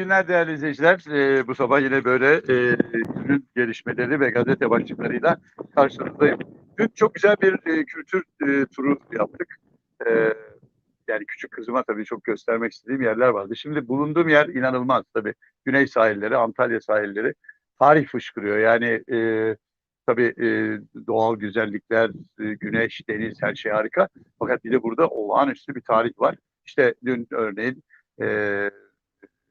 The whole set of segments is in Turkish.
Günler değerli izleyiciler. Ee, bu sabah yine böyle e, günün gelişmeleri ve gazete başlıklarıyla karşınızdayım. Dün çok güzel bir e, kültür e, turu yaptık. E, yani küçük kızıma tabii çok göstermek istediğim yerler vardı. Şimdi bulunduğum yer inanılmaz tabii. Güney sahilleri, Antalya sahilleri tarih fışkırıyor. Yani e, tabii e, doğal güzellikler, e, güneş, deniz her şey harika. Fakat bir de burada olağanüstü bir tarih var. İşte dün örneğin e,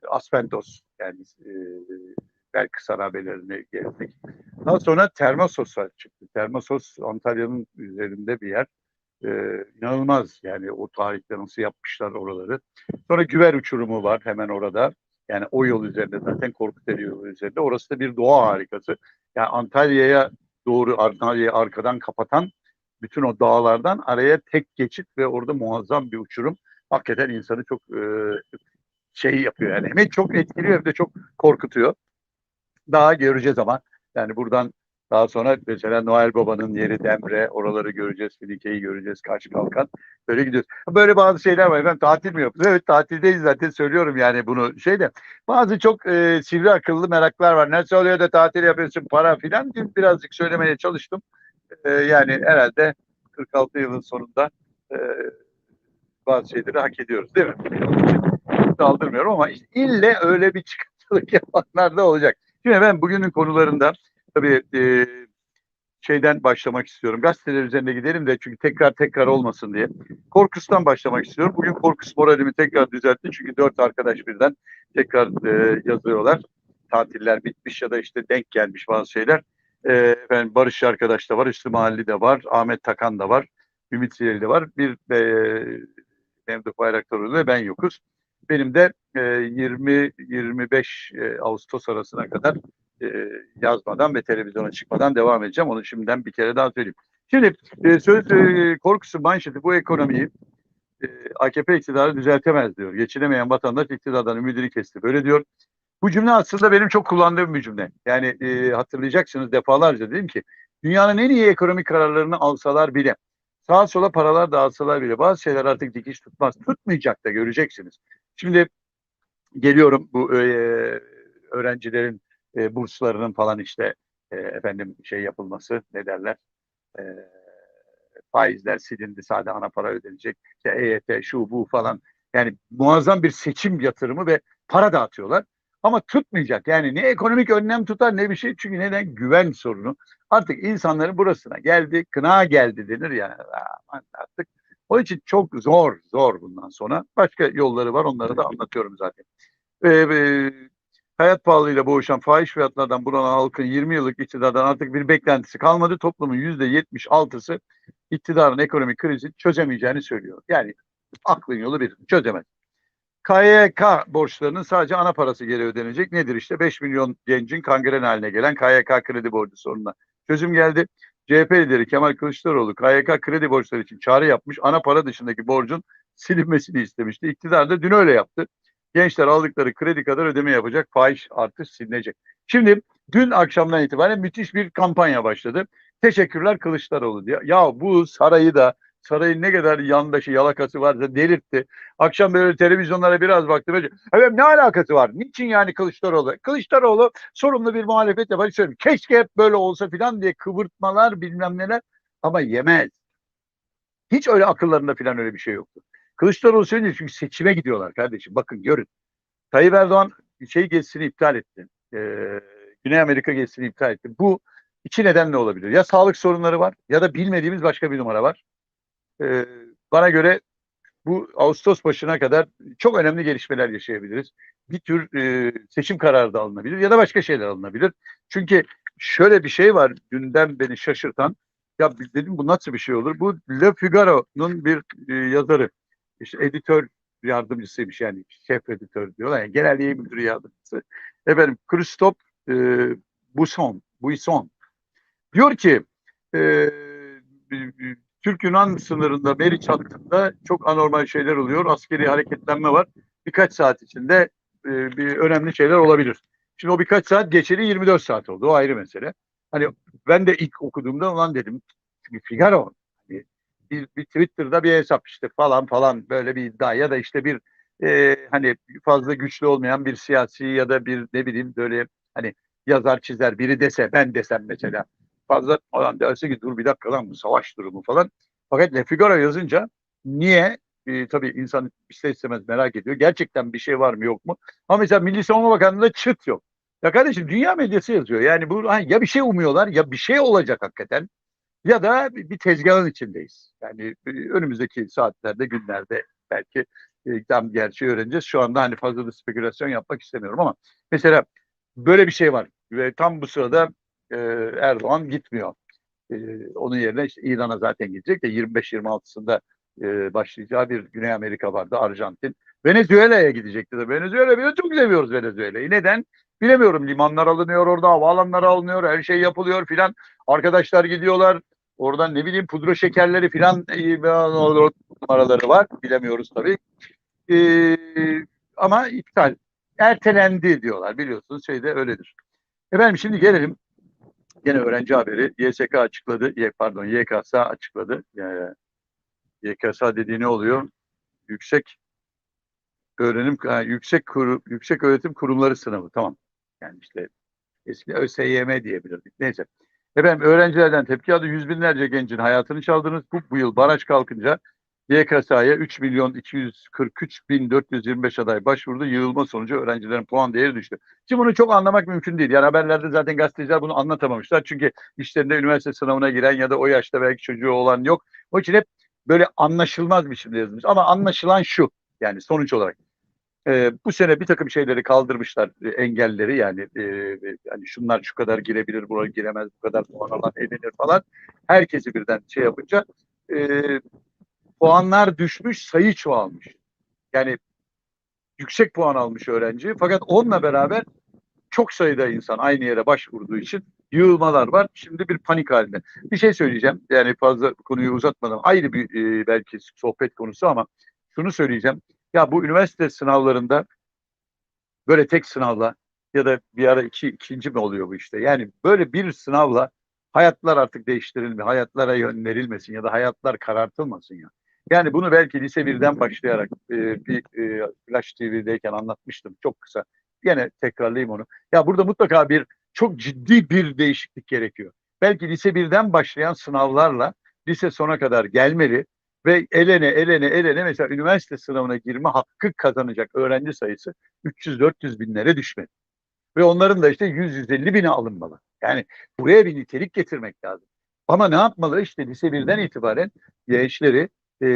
Aspendos yani e, belki sarabelerine geldik. Daha sonra Termosos'a çıktı. Termosos Antalya'nın üzerinde bir yer. E, inanılmaz yani o tarihte nasıl yapmışlar oraları. Sonra Güver Uçurumu var hemen orada. Yani o yol üzerinde zaten Korkuteli yolu üzerinde. Orası da bir doğa harikası. Yani Antalya'ya doğru Antalya'yı arkadan kapatan bütün o dağlardan araya tek geçit ve orada muazzam bir uçurum. Hakikaten insanı çok e, şey yapıyor yani. Hem çok etkiliyor hem de çok korkutuyor. Daha göreceğiz ama yani buradan daha sonra mesela Noel Baba'nın yeri Demre, oraları göreceğiz, Filike'yi göreceğiz, Karşı Kalkan. Böyle gidiyoruz. Böyle bazı şeyler var. Efendim tatil mi yapıyoruz? Evet tatildeyiz zaten söylüyorum yani bunu şeyde. Bazı çok e, sivri akıllı meraklar var. Nasıl oluyor da tatil yapıyorsun para filan. Dün birazcık söylemeye çalıştım. E, yani herhalde 46 yılın sonunda e, bazı şeyleri hak ediyoruz değil mi? Kaldırmıyorum ama işte ille öyle bir çıkıntılık yapanlar da olacak. Şimdi ben bugünün konularında tabii e, şeyden başlamak istiyorum. Gazeteler üzerine gidelim de çünkü tekrar tekrar olmasın diye. Korkus'tan başlamak istiyorum. Bugün Korkus moralimi tekrar düzeltti. Çünkü dört arkadaş birden tekrar e, yazıyorlar. Tatiller bitmiş ya da işte denk gelmiş bazı şeyler. E, efendim Barış arkadaş da var, Üstü Mahalli de var, Ahmet Takan da var, Ümit Siyeli de var. Bir e, Memduh Bayraktaroğlu ve ben yokuz. Benim de e, 20-25 e, Ağustos arasına kadar e, yazmadan ve televizyona çıkmadan devam edeceğim. Onu şimdiden bir kere daha söyleyeyim. Şimdi e, söz e, korkusu manşeti bu ekonomiyi e, AKP iktidarı düzeltemez diyor. Geçinemeyen vatandaş iktidardan ümidini kesti. Böyle diyor. Bu cümle aslında benim çok kullandığım bir cümle. Yani e, hatırlayacaksınız defalarca dedim ki dünyanın en iyi ekonomik kararlarını alsalar bile sağa sola paralar dağıtsalar bile bazı şeyler artık dikiş tutmaz. Tutmayacak da göreceksiniz. Şimdi geliyorum bu e, öğrencilerin e, burslarının falan işte e, efendim şey yapılması ne derler? E, faizler silindi sade ana para ödenecek işte EYT şu bu falan. Yani muazzam bir seçim yatırımı ve para dağıtıyorlar. Ama tutmayacak. Yani ne ekonomik önlem tutar ne bir şey. Çünkü neden? Güven sorunu. Artık insanların burasına geldi kına geldi denir ya. Artık onun için çok zor zor bundan sonra başka yolları var onları da anlatıyorum zaten. Ee, e, hayat pahalılığıyla boğuşan fahiş fiyatlardan bunalan halkın 20 yıllık iktidardan artık bir beklentisi kalmadı. Toplumun %76'sı iktidarın ekonomik krizi çözemeyeceğini söylüyor. Yani aklın yolu bir çözemez. KYK borçlarının sadece ana parası geri ödenecek. Nedir işte 5 milyon gencin kangren haline gelen KYK kredi borcu sorununa çözüm geldi. CHP lideri Kemal Kılıçdaroğlu KYK kredi borçları için çağrı yapmış. Ana para dışındaki borcun silinmesini istemişti. İktidar da dün öyle yaptı. Gençler aldıkları kredi kadar ödeme yapacak. Faiz artış silinecek. Şimdi dün akşamdan itibaren müthiş bir kampanya başladı. Teşekkürler Kılıçdaroğlu diye. Ya bu sarayı da sarayın ne kadar yandaşı yalakası varsa delirtti. Akşam böyle televizyonlara biraz baktım. Evet ne alakası var? Niçin yani Kılıçdaroğlu? Kılıçdaroğlu sorumlu bir muhalefet yapar. Söyleyeyim. Keşke hep böyle olsa filan diye kıvırtmalar bilmem neler ama yemez. Hiç öyle akıllarında filan öyle bir şey yoktu. Kılıçdaroğlu söylüyor çünkü seçime gidiyorlar kardeşim. Bakın görün. Tayyip Erdoğan şey gezisini iptal etti. Ee, Güney Amerika gezisini iptal etti. Bu iki nedenle olabilir. Ya sağlık sorunları var ya da bilmediğimiz başka bir numara var. Ee, bana göre bu Ağustos başına kadar çok önemli gelişmeler yaşayabiliriz. Bir tür e, seçim kararı da alınabilir ya da başka şeyler alınabilir. Çünkü şöyle bir şey var dünden beni şaşırtan. Ya dedim bu nasıl bir şey olur? Bu Le Figaro'nun bir e, yazarı. İşte editör yardımcısıymış yani şef editör diyorlar. Yani genel yayın müdürü yardımcısı. Efendim Christophe e, Buisson, Buisson diyor ki e, Türk-Yunan sınırında Meriç hattında çok anormal şeyler oluyor. Askeri hareketlenme var. Birkaç saat içinde e, bir önemli şeyler olabilir. Şimdi o birkaç saat geçeli 24 saat oldu. O ayrı mesele. Hani ben de ilk okuduğumda ulan dedim çünkü Figaro hani bir, bir Twitter'da bir hesap işte falan falan böyle bir iddia ya da işte bir e, hani fazla güçlü olmayan bir siyasi ya da bir ne bileyim böyle hani yazar çizer biri dese ben desem mesela fazla adam derse ki dur bir dakika lan bu savaş durumu falan. Fakat Le Figaro yazınca niye? E, tabii insan ister istemez merak ediyor. Gerçekten bir şey var mı yok mu? Ama mesela Milli Savunma Bakanlığı'nda çıt yok. Ya kardeşim dünya medyası yazıyor. Yani bu hani ya bir şey umuyorlar ya bir şey olacak hakikaten ya da bir tezgahın içindeyiz. Yani e, önümüzdeki saatlerde, günlerde belki e, tam gerçeği öğreneceğiz. Şu anda hani fazla da spekülasyon yapmak istemiyorum ama mesela böyle bir şey var ve tam bu sırada e, Erdoğan gitmiyor. E, onun yerine işte İran'a zaten gidecek de 25-26'sında e, başlayacağı bir Güney Amerika vardı, Arjantin. Venezuela'ya gidecekti de. Venezuela biz çok seviyoruz Venezuela'yı. Neden? Bilemiyorum. Limanlar alınıyor orada, havaalanları alınıyor, her şey yapılıyor filan. Arkadaşlar gidiyorlar. Oradan ne bileyim pudra şekerleri filan e, numaraları var. Bilemiyoruz tabii. Ee, ama iptal. Ertelendi diyorlar. Biliyorsunuz şeyde öyledir. Efendim şimdi gelelim. Yine öğrenci haberi. YSK açıkladı. Pardon YKS açıkladı. Yani, YKS dediği ne oluyor? Yüksek öğrenim yüksek kuru, yüksek öğretim kurumları sınavı. Tamam. Yani işte eski ÖSYM diyebilirdik. Neyse. Efendim öğrencilerden tepki aldı. Yüz binlerce gencin hayatını çaldınız. Bu, bu yıl baraj kalkınca YKS'ye 3 milyon 243 bin 425 aday başvurdu. Yığılma sonucu öğrencilerin puan değeri düştü. Şimdi bunu çok anlamak mümkün değil. Yani haberlerde zaten gazeteciler bunu anlatamamışlar. Çünkü işlerinde üniversite sınavına giren ya da o yaşta belki çocuğu olan yok. O için hep böyle anlaşılmaz biçimde yazılmış. Ama anlaşılan şu yani sonuç olarak. E, bu sene bir takım şeyleri kaldırmışlar e, engelleri yani e, yani şunlar şu kadar girebilir buraya giremez bu kadar puan alan elenir falan herkesi birden şey yapınca e, puanlar düşmüş sayı çoğalmış yani yüksek puan almış öğrenci fakat onunla beraber çok sayıda insan aynı yere başvurduğu için yığılmalar var. Şimdi bir panik halinde. Bir şey söyleyeceğim. Yani fazla konuyu uzatmadan ayrı bir e, belki sohbet konusu ama şunu söyleyeceğim. Ya bu üniversite sınavlarında böyle tek sınavla ya da bir ara iki, ikinci mi oluyor bu işte? Yani böyle bir sınavla hayatlar artık değiştirilmiyor. Hayatlara yön verilmesin ya da hayatlar karartılmasın ya. Yani bunu belki lise birden başlayarak e, bir e, Flash TV'deyken anlatmıştım çok kısa. Yine tekrarlayayım onu. Ya burada mutlaka bir çok ciddi bir değişiklik gerekiyor. Belki lise birden başlayan sınavlarla lise sona kadar gelmeli ve elene elene elene mesela üniversite sınavına girme hakkı kazanacak öğrenci sayısı 300-400 binlere düşmeli. Ve onların da işte 100-150 bine alınmalı. Yani buraya bir nitelik getirmek lazım. Ama ne yapmalı? İşte lise birden itibaren gençleri e,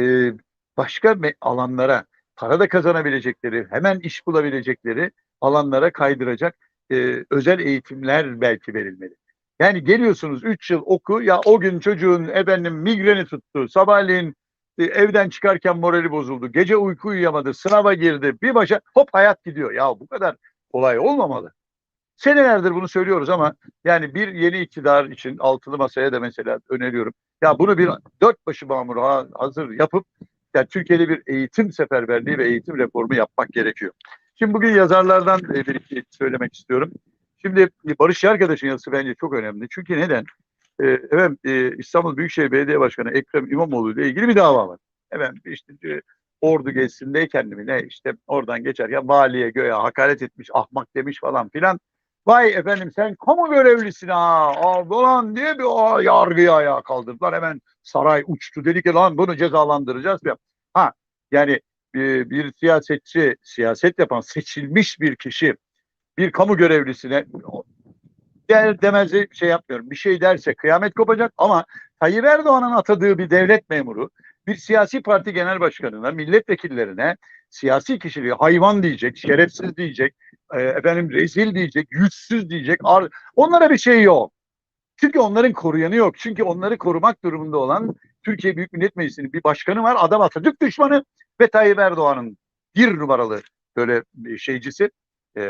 başka alanlara, para da kazanabilecekleri, hemen iş bulabilecekleri alanlara kaydıracak e, özel eğitimler belki verilmeli. Yani geliyorsunuz 3 yıl oku ya o gün çocuğun efendim migreni tuttu, sabahleyin e, evden çıkarken morali bozuldu, gece uyku uyuyamadı, sınava girdi, bir başa hop hayat gidiyor. Ya bu kadar kolay olmamalı. Senelerdir bunu söylüyoruz ama yani bir yeni iktidar için altılı masaya da mesela öneriyorum. Ya bunu bir dört başı mamur hazır yapıp yani Türkiye'de bir eğitim seferberliği ve eğitim reformu yapmak gerekiyor. Şimdi bugün yazarlardan e, bir iki söylemek istiyorum. Şimdi Barış Yargadaş'ın yazısı bence çok önemli. Çünkü neden? Ee, efendim, e, İstanbul Büyükşehir Belediye Başkanı Ekrem İmamoğlu ile ilgili bir dava var. Efendim işte e, ordu gezisindeyken mi ne işte oradan geçerken valiye göğe hakaret etmiş, ahmak demiş falan filan. Vay efendim sen kamu görevlisin ha falan diye bir o, yargıyı ayağa kaldırdılar. Hemen saray uçtu dedi ki lan bunu cezalandıracağız. Ha yani bir, bir siyasetçi, siyaset yapan seçilmiş bir kişi bir kamu görevlisine der demezi şey yapmıyorum. Bir şey derse kıyamet kopacak ama Tayyip Erdoğan'ın atadığı bir devlet memuru bir siyasi parti genel başkanına, milletvekillerine siyasi kişiliği hayvan diyecek, şerefsiz diyecek, e, efendim rezil diyecek, yüzsüz diyecek. Onlara bir şey yok. Çünkü onların koruyanı yok. Çünkü onları korumak durumunda olan Türkiye Büyük Millet Meclisi'nin bir başkanı var. Adam Atatürk düşmanı ve Tayyip Erdoğan'ın bir numaralı böyle şeycisi e,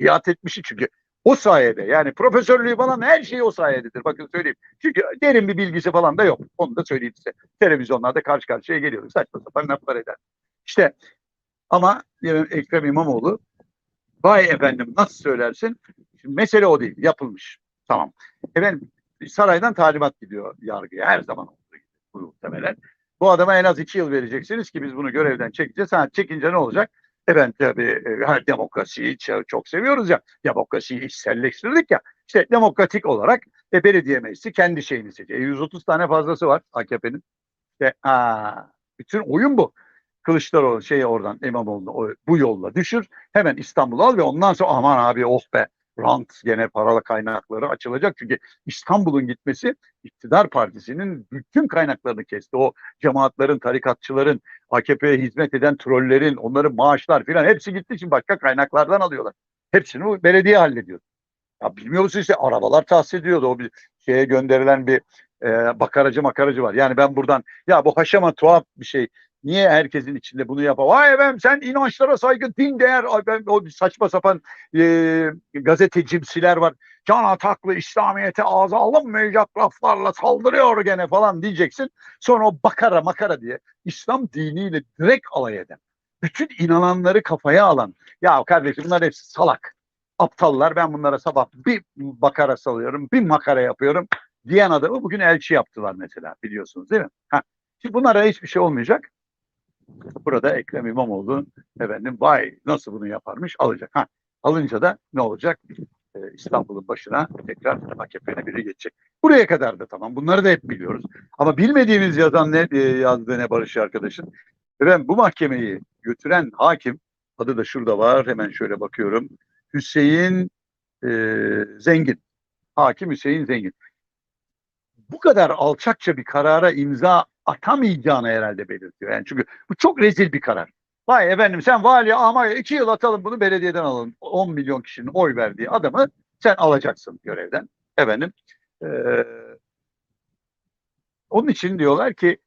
biat etmişi çünkü o sayede yani profesörlüğü falan her şey o sayededir. Bakın söyleyeyim. Çünkü derin bir bilgisi falan da yok. Onu da söyleyeyim size. Televizyonlarda karşı karşıya geliyoruz. Saçma sapan laflar eder. İşte ama yani Ekrem İmamoğlu vay efendim nasıl söylersin? Şimdi mesele o değil. Yapılmış. Tamam. Efendim saraydan talimat gidiyor yargıya. Her zaman olduğu gibi muhtemelen. Bu adama en az iki yıl vereceksiniz ki biz bunu görevden çekeceğiz. Ha, çekince ne olacak? Evet tabii e, her demokrasiyi çok, seviyoruz ya. Demokrasiyi içselleştirdik ya. İşte demokratik olarak e, belediye meclisi kendi şeyini seçiyor. E, 130 tane fazlası var AKP'nin. İşte, aa, bütün oyun bu. Kılıçdaroğlu şeyi oradan İmamoğlu'nu bu yolla düşür. Hemen İstanbul'u al ve ondan sonra aman abi oh be rant gene paralı kaynakları açılacak. Çünkü İstanbul'un gitmesi iktidar partisinin bütün kaynaklarını kesti. O cemaatlerin, tarikatçıların, AKP'ye hizmet eden trollerin, onların maaşlar filan hepsi gitti. Şimdi başka kaynaklardan alıyorlar. Hepsini belediye hallediyor. Ya bilmiyor musun işte arabalar tahsis ediyordu. O bir şeye gönderilen bir e, bakaracı makaracı var. Yani ben buradan ya bu haşama tuhaf bir şey. Niye herkesin içinde bunu yapar? Vay efendim sen inançlara saygı, din değer, ay ben, o saçma sapan e, gazetecimsiler var. Can Ataklı İslamiyet'e ağza alınmayacak laflarla saldırıyor gene falan diyeceksin. Sonra o bakara makara diye İslam diniyle direkt alay eden, bütün inananları kafaya alan, ya kardeşim bunlar hepsi salak, aptallar ben bunlara sabah bir bakara salıyorum, bir makara yapıyorum diyen adamı bugün elçi yaptılar mesela biliyorsunuz değil mi? Ha. Şimdi bunlara hiçbir şey olmayacak. Burada Ekrem İmamoğlu efendim vay nasıl bunu yaparmış alacak. Ha. Alınca da ne olacak? Ee, İstanbul'un başına tekrar AKP'ne biri geçecek. Buraya kadar da tamam. Bunları da hep biliyoruz. Ama bilmediğimiz yazan ne e, yazdığı ne Barış arkadaşın. Efendim bu mahkemeyi götüren hakim adı da şurada var. Hemen şöyle bakıyorum. Hüseyin e, Zengin. Hakim Hüseyin Zengin. Bu kadar alçakça bir karara imza atamayacağını herhalde belirtiyor. Yani çünkü bu çok rezil bir karar. Vay efendim sen vali ama iki yıl atalım bunu belediyeden alalım. 10 milyon kişinin oy verdiği adamı sen alacaksın görevden. Efendim eee, onun için diyorlar ki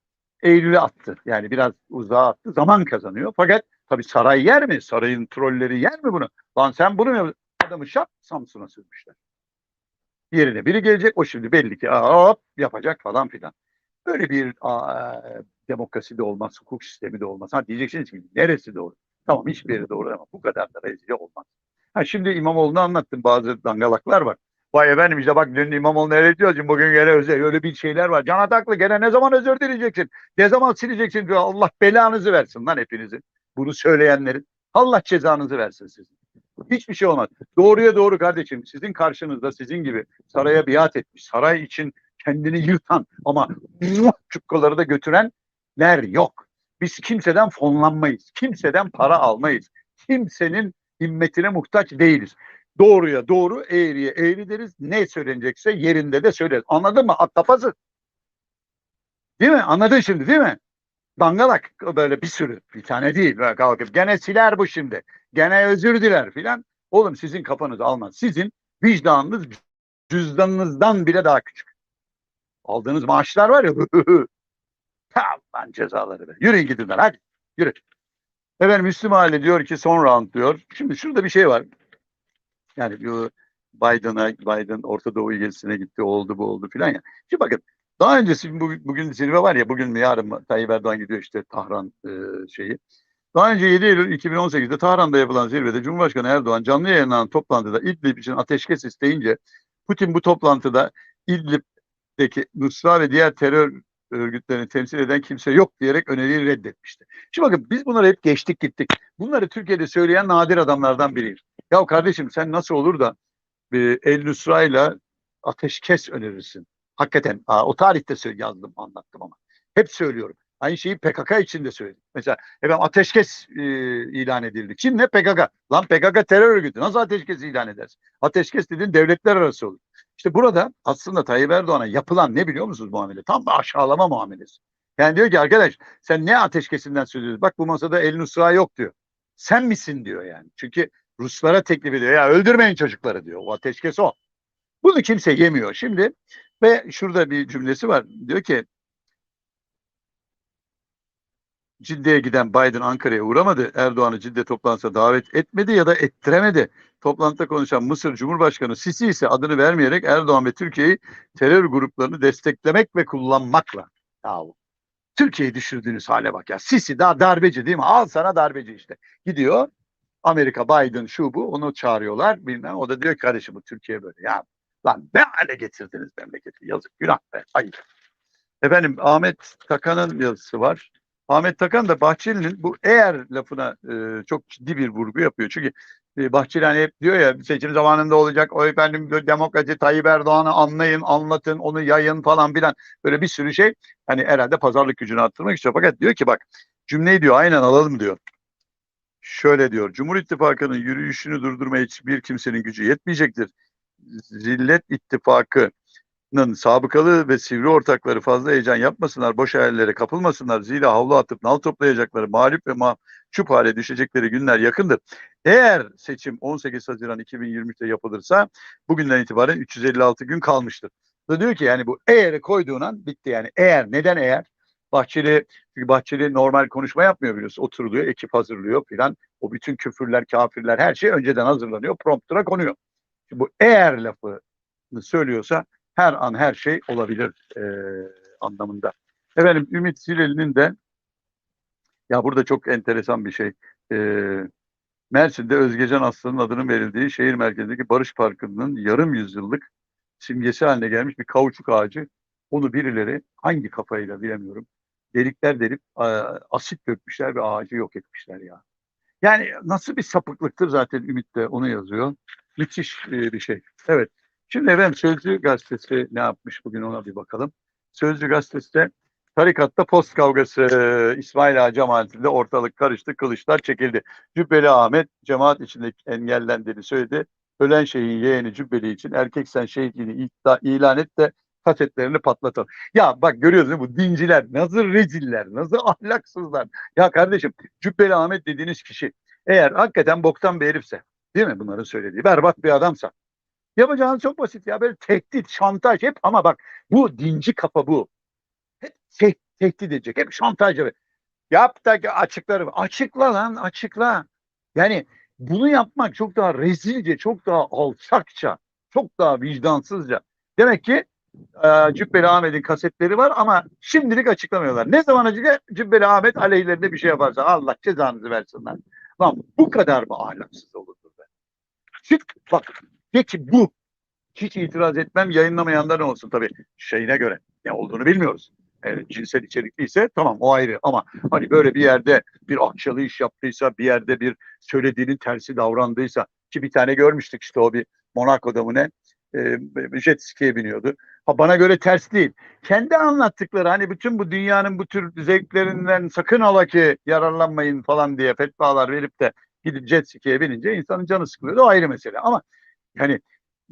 Eylül'e attı. Yani biraz uzağa attı. Zaman kazanıyor. Fakat tabii saray yer mi? Sarayın trolleri yer mi bunu? Lan sen bunu mu? Adamı şap Samsun'a sürmüşler. Yerine biri gelecek. O şimdi belli ki hop yapacak falan filan. Böyle bir aa, demokrasi de olmaz, hukuk sistemi de olmaz. Ha diyeceksiniz ki neresi doğru? Tamam hiçbir yeri doğru ama bu kadar da rezil olmaz. Ha şimdi İmamoğlu'nu anlattım bazı dangalaklar var. Vay efendim işte bak dün İmamoğlu'nu. Şimdi bugün gene özel, öyle bir şeyler var. Can Ataklı gene ne zaman özür dileyeceksin? Ne zaman sileceksin. Allah belanızı versin lan hepinizin. Bunu söyleyenlerin. Allah cezanızı versin sizin. Hiçbir şey olmaz. Doğruya doğru kardeşim. Sizin karşınızda sizin gibi saraya biat etmiş, saray için kendini yırtan ama çukkaları da götürenler yok. Biz kimseden fonlanmayız. Kimseden para almayız. Kimsenin himmetine muhtaç değiliz. Doğruya doğru, eğriye eğri deriz. Ne söylenecekse yerinde de söyleriz. Anladın mı? At kafası. Değil mi? Anladın şimdi değil mi? Dangalak böyle bir sürü. Bir tane değil. Böyle kalkıp gene siler bu şimdi. Gene özür diler filan. Oğlum sizin kafanız almaz. Sizin vicdanınız cüzdanınızdan bile daha küçük. Aldığınız maaşlar var ya. Aman cezaları be. Yürüyün gidin lan hadi. Yürü. Efendim Müslüm Aile diyor ki son round diyor. Şimdi şurada bir şey var. Yani bu Biden'a, Biden Orta Doğu gezisine gitti, oldu bu oldu filan ya. Şimdi bakın daha öncesi bu- bugün zirve var ya bugün yarın Tayyip Erdoğan gidiyor işte Tahran e, şeyi. Daha önce 7 Eylül 2018'de Tahran'da yapılan zirvede Cumhurbaşkanı Erdoğan canlı yayınlanan toplantıda İdlib için ateşkes isteyince Putin bu toplantıda İdlib'deki Nusra ve diğer terör örgütlerini temsil eden kimse yok diyerek öneriyi reddetmişti. Şimdi bakın biz bunları hep geçtik gittik. Bunları Türkiye'de söyleyen nadir adamlardan biriyim. Ya kardeşim sen nasıl olur da bir El Nusra'yla ateşkes önerirsin? Hakikaten o tarihte yazdım anlattım ama. Hep söylüyorum. Aynı şeyi PKK için de söyledim. Mesela efendim ateşkes e, ilan edildi. Kim ne PKK? Lan PKK terör örgütü. Nasıl ateşkes ilan edersin? Ateşkes dediğin devletler arası olur. İşte burada aslında Tayyip Erdoğan'a yapılan ne biliyor musunuz muamele? Tam bir aşağılama muamelesi. Yani diyor ki arkadaş sen ne ateşkesinden söz ediyorsun? Bak bu masada El Nusra yok diyor. Sen misin diyor yani. Çünkü Ruslara teklif ediyor. Ya öldürmeyin çocukları diyor. O ateşkes o. Bunu kimse yemiyor. Şimdi ve şurada bir cümlesi var. Diyor ki Cidde'ye giden Biden Ankara'ya uğramadı. Erdoğan'ı Cidde toplantısına davet etmedi ya da ettiremedi. Toplantıda konuşan Mısır Cumhurbaşkanı Sisi ise adını vermeyerek Erdoğan ve Türkiye'yi terör gruplarını desteklemek ve kullanmakla. Yahu Türkiye'yi düşürdüğünüz hale bak ya. Sisi daha darbeci değil mi? Al sana darbeci işte. Gidiyor Amerika Biden şu bu onu çağırıyorlar bilmem. O da diyor ki kardeşim bu Türkiye böyle. Ya lan ne hale getirdiniz memleketi. Yazık günah be. Ayıp. Efendim Ahmet Takan'ın yazısı var. Ahmet Takan da Bahçeli'nin bu eğer lafına e, çok ciddi bir vurgu yapıyor. Çünkü e, Bahçeli hani hep diyor ya seçim zamanında olacak. O efendim demokrasi Tayyip Erdoğan'ı anlayın, anlatın, onu yayın falan filan. Böyle bir sürü şey. Hani herhalde pazarlık gücünü arttırmak istiyor. Fakat diyor ki bak cümleyi diyor aynen alalım diyor. Şöyle diyor. Cumhur İttifakı'nın yürüyüşünü durdurmaya hiçbir kimsenin gücü yetmeyecektir. Zillet İttifakı'nın sabıkalı ve sivri ortakları fazla heyecan yapmasınlar, boş hayallere kapılmasınlar. Zira havlu atıp nal toplayacakları, mağlup ve mahcup hale düşecekleri günler yakındır. Eğer seçim 18 Haziran 2023'te yapılırsa bugünden itibaren 356 gün kalmıştır. Da diyor ki yani bu eğeri koyduğun an bitti yani. Eğer neden eğer? Bahçeli çünkü Bahçeli normal konuşma yapmıyor biliyorsun. Oturuluyor, ekip hazırlıyor filan. O bütün küfürler, kafirler her şey önceden hazırlanıyor. Prompter'a konuyor. Bu eğer lafını söylüyorsa her an her şey olabilir e, anlamında. Efendim Ümit Sileli'nin de ya burada çok enteresan bir şey. E, Mersin'de Özgecan Aslan'ın adının verildiği şehir merkezindeki Barış Parkı'nın yarım yüzyıllık simgesi haline gelmiş bir kauçuk ağacı. Onu birileri hangi kafayla bilemiyorum. Delikler delip asit dökmüşler ve ağacı yok etmişler ya. Yani nasıl bir sapıklıktır zaten Ümit de onu yazıyor. Müthiş e, bir şey. Evet. Şimdi efendim Sözcü gazetesi ne yapmış bugün ona bir bakalım. Sözcü gazetesi de tarikatta post kavgası İsmail Ağa cemaatinde ortalık karıştı, kılıçlar çekildi. Cübbeli Ahmet cemaat içinde engellendiğini söyledi. Ölen şeyin yeğeni Cübbeli için erkek sen şehitliğini ilan et de kasetlerini patlatalım. Ya bak görüyorsun değil mi? bu dinciler nasıl reziller, nasıl ahlaksızlar. Ya kardeşim Cübbeli Ahmet dediğiniz kişi eğer hakikaten boktan bir herifse değil mi bunların söylediği berbat bir adamsa yapacağınız çok basit ya böyle tehdit, şantaj hep ama bak bu dinci kafa bu. Hep te- tehdit edecek, hep şantaj. Yap da açıkları. Açıkla lan açıkla. Yani bunu yapmak çok daha rezilce, çok daha alçakça, çok daha vicdansızca. Demek ki Cübbeli Ahmet'in kasetleri var ama şimdilik açıklamıyorlar. Ne zaman açıklar? Cübbeli Ahmet aleyhlerinde bir şey yaparsa Allah cezanızı versin lan. Bu kadar mı ahlaksız olurdur be? Çık bak de ki bu. Hiç itiraz etmem yayınlamayanlar ne olsun tabii şeyine göre. Ne olduğunu bilmiyoruz. Evet, cinsel içerikliyse tamam o ayrı ama hani böyle bir yerde bir akçalı iş yaptıysa bir yerde bir söylediğinin tersi davrandıysa ki bir tane görmüştük işte o bir Monaco'da mı ne e, jet ski'ye biniyordu. Ha, bana göre ters değil. Kendi anlattıkları hani bütün bu dünyanın bu tür zevklerinden sakın ola ki yararlanmayın falan diye fetvalar verip de gidip jet ski'ye binince insanın canı sıkılıyor. O ayrı mesele ama yani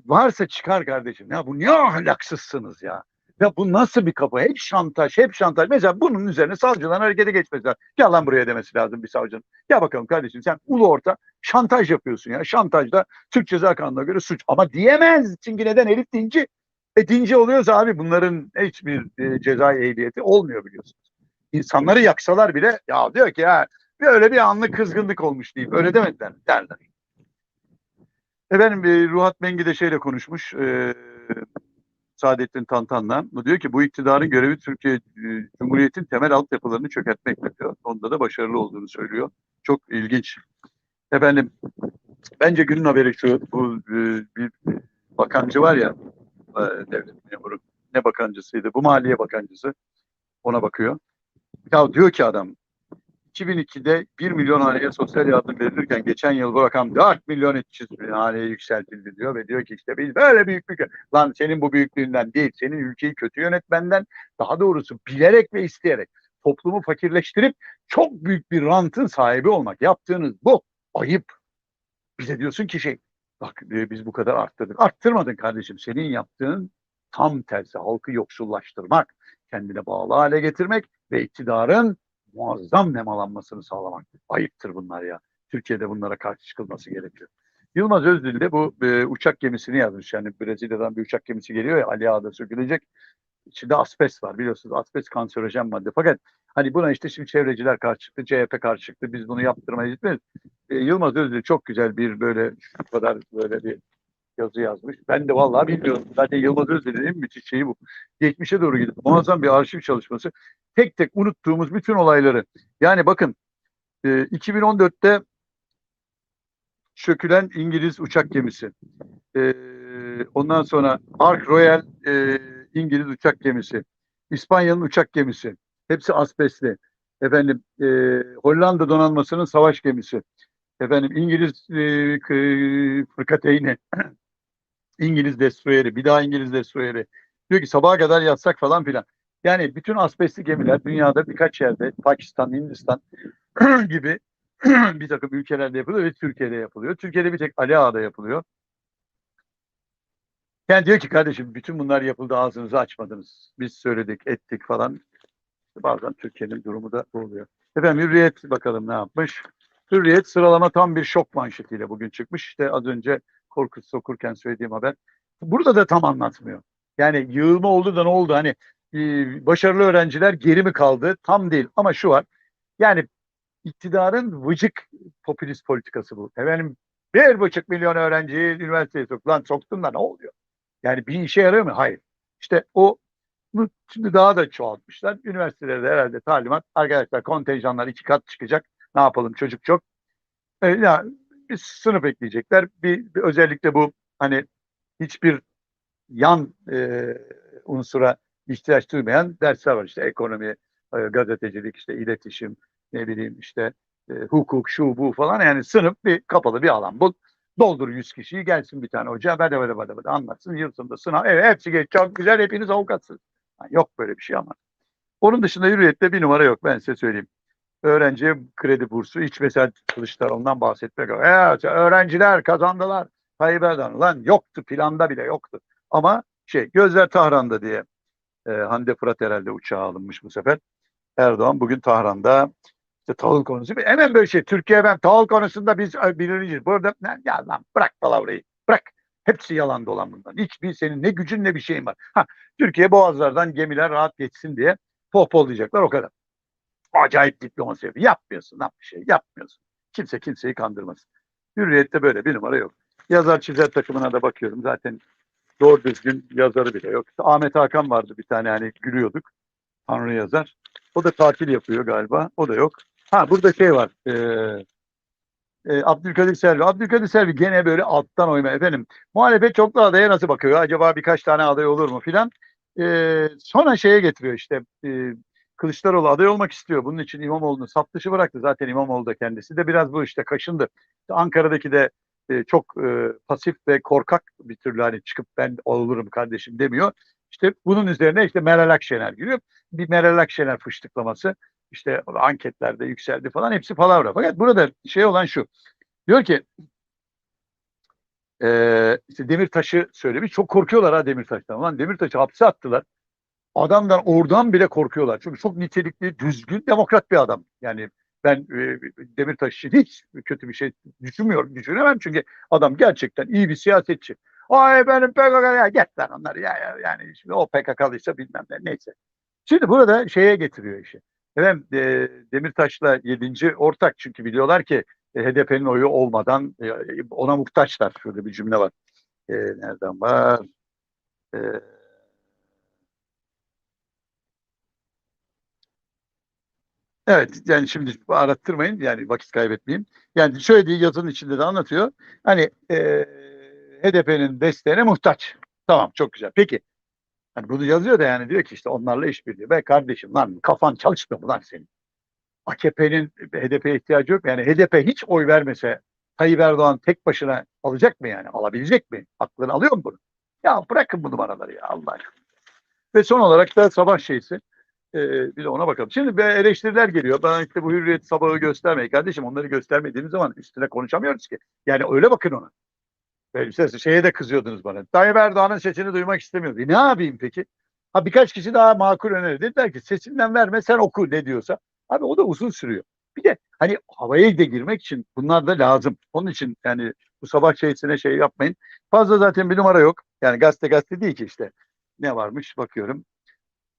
varsa çıkar kardeşim. Ya bu ne ahlaksızsınız ya. Ya bu nasıl bir kafa? Hep şantaj, hep şantaj. Mesela bunun üzerine savcıların harekete geçmesi. Gel lan buraya demesi lazım bir savcının. Ya bakalım kardeşim sen ulu orta şantaj yapıyorsun ya. Şantaj da Türk Ceza Kanunu'na göre suç. Ama diyemez. Çünkü neden? Herif dinci. E dinci oluyorsa abi bunların hiçbir e, cezai ehliyeti olmuyor biliyorsunuz. İnsanları yaksalar bile ya diyor ki ya böyle bir anlık kızgınlık olmuş deyip öyle demediler derler. Efendim e, Ruhat Mengi de şeyle konuşmuş. E, Saadettin Tantan'la. Bu diyor ki bu iktidarın görevi Türkiye e, Cumhuriyet'in temel altyapılarını çökertmekle diyor. Onda da başarılı olduğunu söylüyor. Çok ilginç. Efendim bence günün haberi şu bu e, bir bakancı var ya devlet memuru. Ne bakancısıydı? Bu maliye bakancısı. Ona bakıyor. Ya diyor ki adam 2002'de 1 milyon haneye sosyal yardım verilirken geçen yıl bu rakam 4 milyon 300 bin haneye yükseltildi diyor ve diyor ki işte biz böyle büyük bir lan senin bu büyüklüğünden değil senin ülkeyi kötü yönetmenden daha doğrusu bilerek ve isteyerek toplumu fakirleştirip çok büyük bir rantın sahibi olmak yaptığınız bu ayıp. Bize diyorsun ki şey bak e, biz bu kadar arttırdık. Arttırmadın kardeşim senin yaptığın tam tersi halkı yoksullaştırmak, kendine bağlı hale getirmek ve iktidarın muazzam nemalanmasını sağlamak. Ayıptır bunlar ya. Türkiye'de bunlara karşı çıkılması gerekiyor. Yılmaz Özdil de bu e, uçak gemisini yazmış. Yani Brezilya'dan bir uçak gemisi geliyor ya Ali Ağa'da sökülecek. İçinde asbest var biliyorsunuz. Asbest kanserojen madde. Fakat hani buna işte şimdi çevreciler karşı çıktı, CHP karşı çıktı. Biz bunu yaptırmayız. etmeyiz. E, Yılmaz Özdil çok güzel bir böyle şu kadar böyle bir yazı yazmış. Ben de vallahi bilmiyorum. Zaten Yılmaz Özdil'in en müthiş şeyi bu. Geçmişe doğru gidip muazzam bir arşiv çalışması. Tek tek unuttuğumuz bütün olayları. Yani bakın e, 2014'te çökülen İngiliz uçak gemisi. E, ondan sonra Ark Royal e, İngiliz uçak gemisi. İspanya'nın uçak gemisi. Hepsi asbestli. Efendim e, Hollanda donanmasının savaş gemisi. Efendim İngiliz e, fırkateyni. İngiliz destroyeri. Bir daha İngiliz destroyeri. Diyor ki sabaha kadar yatsak falan filan. Yani bütün asbestli gemiler dünyada birkaç yerde Pakistan, Hindistan gibi bir takım ülkelerde yapılıyor ve Türkiye'de yapılıyor. Türkiye'de bir tek Ali Ağa'da yapılıyor. Yani diyor ki kardeşim bütün bunlar yapıldı ağzınızı açmadınız. Biz söyledik ettik falan. Bazen Türkiye'nin durumu da oluyor. Efendim Hürriyet bakalım ne yapmış. Hürriyet sıralama tam bir şok manşetiyle bugün çıkmış. İşte az önce Korkut Sokurken söylediğim haber. Burada da tam anlatmıyor. Yani yığılma oldu da ne oldu? Hani e, başarılı öğrenciler geri mi kaldı? Tam değil. Ama şu var. Yani iktidarın vıcık popülist politikası bu. Efendim bir buçuk milyon öğrenciyi üniversiteye sok. Lan soktun da ne oluyor? Yani bir işe yarıyor mu? Hayır. İşte o şimdi daha da çoğaltmışlar. Üniversitelerde herhalde talimat arkadaşlar kontenjanlar iki kat çıkacak. Ne yapalım çocuk çok. E, ya bir sınıf ekleyecekler. Bir, bir özellikle bu hani hiçbir yan e, unsura ihtiyaç duymayan dersler var. İşte ekonomi, e, gazetecilik, işte iletişim, ne bileyim işte e, hukuk, şu bu falan. Yani sınıf bir kapalı bir alan bul. Doldur 100 kişiyi gelsin bir tane hoca böyle böyle böyle, böyle anlatsın. Yılsında sınav. Evet hepsi geç. Çok güzel hepiniz avukatsınız. Ha, Yok böyle bir şey ama. Onun dışında hürriyette bir numara yok ben size söyleyeyim. Öğrenciye kredi bursu hiç mesela Kılıçdaroğlu'ndan bahsetmek yok. Evet öğrenciler kazandılar. Tayyip Erdoğan lan yoktu planda bile yoktu. Ama şey gözler Tahran'da diye e, Hande Fırat herhalde uçağa alınmış bu sefer. Erdoğan bugün Tahran'da işte tahıl konusu. Hemen böyle şey Türkiye ben tahıl konusunda biz birinciyiz. Burada ya lan bırak palavrayı bırak. Hepsi yalan dolan bundan. Hiçbir senin ne gücün ne bir şeyin var. Ha, Türkiye boğazlardan gemiler rahat geçsin diye pohpohlayacaklar o kadar. Acayip diplomasi yapıyor. Yapmıyorsun lan bir şey yapmıyorsun. Kimse kimseyi kandırmasın. Hürriyette böyle bir numara yok. Yazar çizer takımına da bakıyorum. Zaten doğru düzgün yazarı bile yok. İşte Ahmet Hakan vardı bir tane hani gülüyorduk. Tanrı yazar. O da tatil yapıyor galiba. O da yok. Ha burada şey var. Ee, e, Abdülkadir Selvi. Abdülkadir Selvi gene böyle alttan oyma efendim. Muhalefet çoklu adaya nasıl bakıyor? Acaba birkaç tane aday olur mu filan. Ee, sonra şeye getiriyor işte e, Kılıçdaroğlu aday olmak istiyor. Bunun için İmamoğlu'nu saf dışı bıraktı. Zaten İmamoğlu da kendisi de biraz bu işte kaşındı. Ankara'daki de e, çok e, pasif ve korkak bir türlü hani çıkıp ben olurum kardeşim demiyor. İşte bunun üzerine işte Meral Akşener giriyor. Bir Meral Akşener fıştıklaması işte anketlerde yükseldi falan hepsi palavra. Fakat burada şey olan şu. Diyor ki e, işte Demirtaş'ı söylemiş. Çok korkuyorlar ha Demirtaş'tan. Ulan Demirtaş'ı hapse attılar. Adamdan oradan bile korkuyorlar. Çünkü çok nitelikli, düzgün, demokrat bir adam. Yani ben e, Demirtaş için hiç kötü bir şey düşünmüyorum, düşünemem. Çünkü adam gerçekten iyi bir siyasetçi. Ay benim PKK ya get lan onlar ya, ya yani şimdi o PKK'lıysa bilmem ne neyse. Şimdi burada şeye getiriyor işi. Efendim e, Demirtaş'la 7. ortak çünkü biliyorlar ki e, HDP'nin oyu olmadan e, ona muhtaçlar. Şöyle bir cümle var. E, nereden var? E, Evet yani şimdi arattırmayın yani vakit kaybetmeyeyim. Yani söylediği yazının içinde de anlatıyor. Hani e, HDP'nin desteğine muhtaç. Tamam çok güzel. Peki hani bunu yazıyor da yani diyor ki işte onlarla işbirliği. Be kardeşim lan kafan çalışmıyor mu lan senin? AKP'nin HDP'ye ihtiyacı yok? Yani HDP hiç oy vermese Tayyip Erdoğan tek başına alacak mı yani? Alabilecek mi? Aklını alıyor mu bunu? Ya bırakın bu numaraları ya Allah aşkına. Ve son olarak da sabah şeysi. Ee, bir de ona bakalım. Şimdi eleştiriler geliyor. Ben işte bu hürriyet sabahı göstermeyin. Kardeşim onları göstermediğimiz zaman üstüne konuşamıyoruz ki. Yani öyle bakın ona. İşte şeye de kızıyordunuz bana. Tayyip Erdoğan'ın sesini duymak istemiyorum. E ne yapayım peki? Ha birkaç kişi daha makul önerdi. Dediler ki sesinden verme sen oku ne diyorsa. Abi o da uzun sürüyor. Bir de hani havaya da girmek için bunlar da lazım. Onun için yani bu sabah şeysine şey yapmayın. Fazla zaten bir numara yok. Yani gazete gazete değil ki işte. Ne varmış bakıyorum.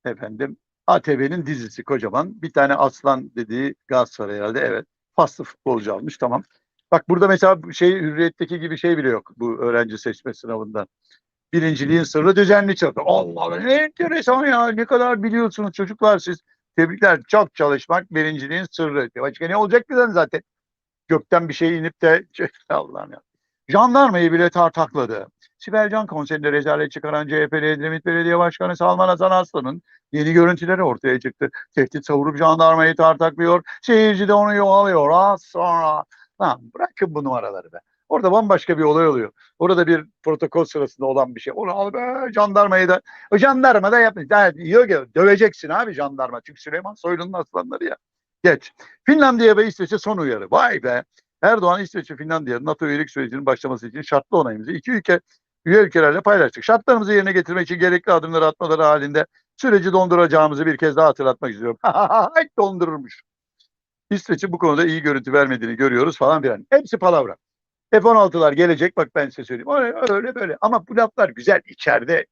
Efendim ATV'nin dizisi kocaman. Bir tane Aslan dediği Galatasaray herhalde evet. Faslı futbolcu almış tamam. Bak burada mesela şey Hürriyet'teki gibi şey bile yok bu öğrenci seçme sınavında. Birinciliğin sırrı düzenli çalışma. Allah Allah ne enteresan ya ne kadar biliyorsunuz çocuklar siz. Tebrikler çok çalışmak birinciliğin sırrı. Başka ne olacak ki zaten? Gökten bir şey inip de Allah'ım ya. Jandarmayı bile tartakladı. Sibel Can konserinde rezalet çıkaran CHP'li Edremit Belediye Başkanı Salman Hasan Aslan'ın yeni görüntüleri ortaya çıktı. Tehdit savurup jandarmayı tartaklıyor. Seyirci de onu yuvalıyor. Az sonra. Lan bırakın bu numaraları be. Orada bambaşka bir olay oluyor. Orada bir protokol sırasında olan bir şey. Onu al be jandarmayı da. O jandarma da yapmış. Diyor ki döveceksin abi jandarma. Çünkü Süleyman Soylu'nun aslanları ya. Geç. Finlandiya ve İsveç'e son uyarı. Vay be. Erdoğan İsveç ve Finlandiya NATO üyelik sürecinin başlaması için şartlı onayımızı iki ülke üye ülkelerle paylaştık. Şartlarımızı yerine getirmek için gerekli adımları atmaları halinde süreci donduracağımızı bir kez daha hatırlatmak istiyorum. Dondururmuş. İsveç'in bu konuda iyi görüntü vermediğini görüyoruz falan filan. Hepsi palavra. F-16'lar gelecek bak ben size söyleyeyim. Öyle, öyle böyle ama bu laflar güzel içeride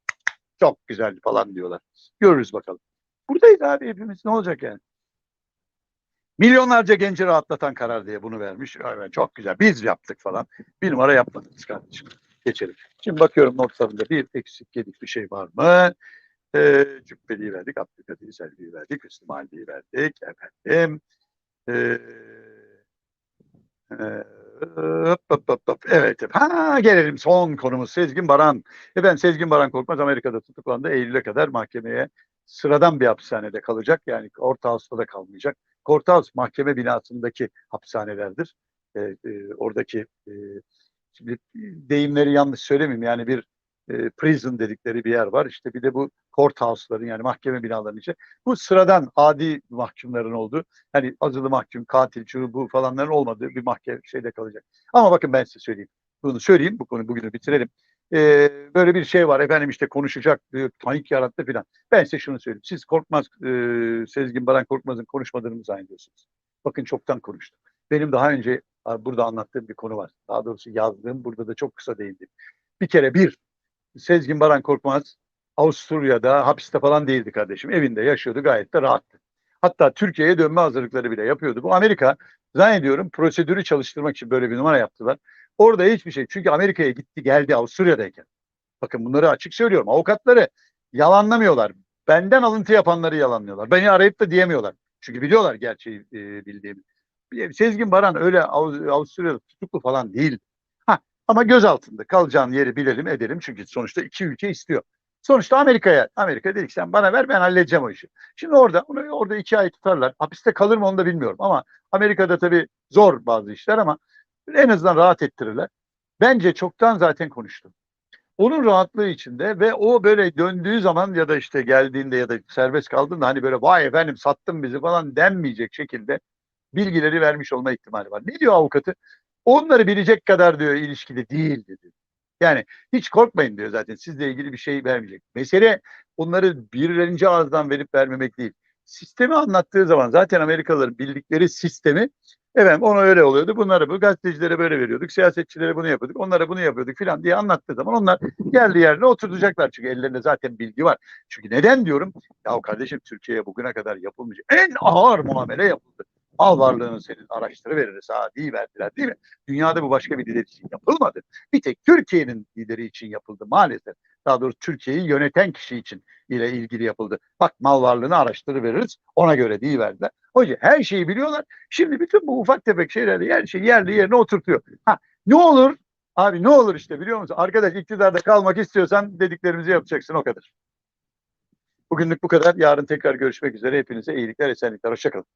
çok güzel falan diyorlar. Görürüz bakalım. Buradayız abi hepimiz ne olacak yani? Milyonlarca genci rahatlatan karar diye bunu vermiş. Evet, çok güzel. Biz yaptık falan. Bir numara yapmadınız kardeşim. Geçelim. Şimdi bakıyorum notlarında bir eksik yedik bir şey var mı? Ee, Cübbeli'yi verdik, Abdülkadir Selvi'yi verdik, Hüsnü Mali'yi verdik. Efendim. Ee, e. Evet. Ha gelelim son konumuz Sezgin Baran. Efendim Sezgin Baran Korkmaz Amerika'da tutuklandı. Eylül'e kadar mahkemeye sıradan bir hapishanede kalacak. Yani Orta House'da kalmayacak. Courthouse mahkeme binasındaki hapishanelerdir. Ee, e, oradaki e, şimdi deyimleri yanlış söylemeyeyim yani bir e, prison dedikleri bir yer var. İşte bir de bu courthouse'ların yani mahkeme binalarının içi. Bu sıradan adi mahkumların olduğu hani azılı mahkum, katil, şu bu falanların olmadığı bir mahkeme şeyde kalacak. Ama bakın ben size söyleyeyim. Bunu söyleyeyim. Bu konuyu bugünü bitirelim. Ee, böyle bir şey var efendim işte konuşacak, e, panik yarattı filan. Ben size şunu söyleyeyim. Siz Korkmaz, e, Sezgin Baran Korkmaz'ın konuşmadığını mı zannediyorsunuz? Bakın çoktan konuştuk. Benim daha önce burada anlattığım bir konu var. Daha doğrusu yazdığım, burada da çok kısa değindim. Bir kere bir, Sezgin Baran Korkmaz Avusturya'da hapiste falan değildi kardeşim. Evinde yaşıyordu gayet de rahattı. Hatta Türkiye'ye dönme hazırlıkları bile yapıyordu. Bu Amerika zannediyorum prosedürü çalıştırmak için böyle bir numara yaptılar. Orada hiçbir şey. Çünkü Amerika'ya gitti geldi Avusturya'dayken. Bakın bunları açık söylüyorum. Avukatları yalanlamıyorlar. Benden alıntı yapanları yalanlıyorlar. Beni arayıp da diyemiyorlar. Çünkü biliyorlar gerçeği e, bildiğimi. Sezgin Baran öyle Av- Avusturya'da tutuklu falan değil. Ha, ama göz altında kalacağın yeri bilelim edelim. Çünkü sonuçta iki ülke istiyor. Sonuçta Amerika'ya, Amerika dedik sen bana ver ben halledeceğim o işi. Şimdi orada onu orada iki ay tutarlar. Hapiste kalır mı onu da bilmiyorum ama Amerika'da tabii zor bazı işler ama en azından rahat ettirirler. Bence çoktan zaten konuştum. Onun rahatlığı içinde ve o böyle döndüğü zaman ya da işte geldiğinde ya da serbest kaldığında hani böyle vay efendim sattın bizi falan denmeyecek şekilde bilgileri vermiş olma ihtimali var. Ne diyor avukatı? Onları bilecek kadar diyor ilişkide değil dedi. Yani hiç korkmayın diyor zaten sizle ilgili bir şey vermeyecek. Mesele onları birinci ağızdan verip vermemek değil. Sistemi anlattığı zaman zaten Amerikalıların bildikleri sistemi efendim ona öyle oluyordu. Bunları bu gazetecilere böyle veriyorduk. Siyasetçilere bunu yapıyorduk. Onlara bunu yapıyorduk filan diye anlattığı zaman onlar yerli yerine oturacaklar. Çünkü ellerinde zaten bilgi var. Çünkü neden diyorum? Ya kardeşim Türkiye'ye bugüne kadar yapılmış en ağır muamele yapıldı. Al varlığını senin araştırıveririz ha diye verdiler değil mi? Dünyada bu başka bir lider için yapılmadı. Bir tek Türkiye'nin lideri için yapıldı maalesef. Daha doğrusu Türkiye'yi yöneten kişi için ile ilgili yapıldı. Bak mal varlığını araştırıveririz ona göre değil verdiler. Yüzden her şeyi biliyorlar. Şimdi bütün bu ufak tefek şeyleri her şeyi yerli yerine oturtuyor. Ha ne olur? Abi ne olur işte biliyor musun? Arkadaş iktidarda kalmak istiyorsan dediklerimizi yapacaksın o kadar. Bugünlük bu kadar. Yarın tekrar görüşmek üzere. Hepinize iyilikler, esenlikler. Hoşçakalın.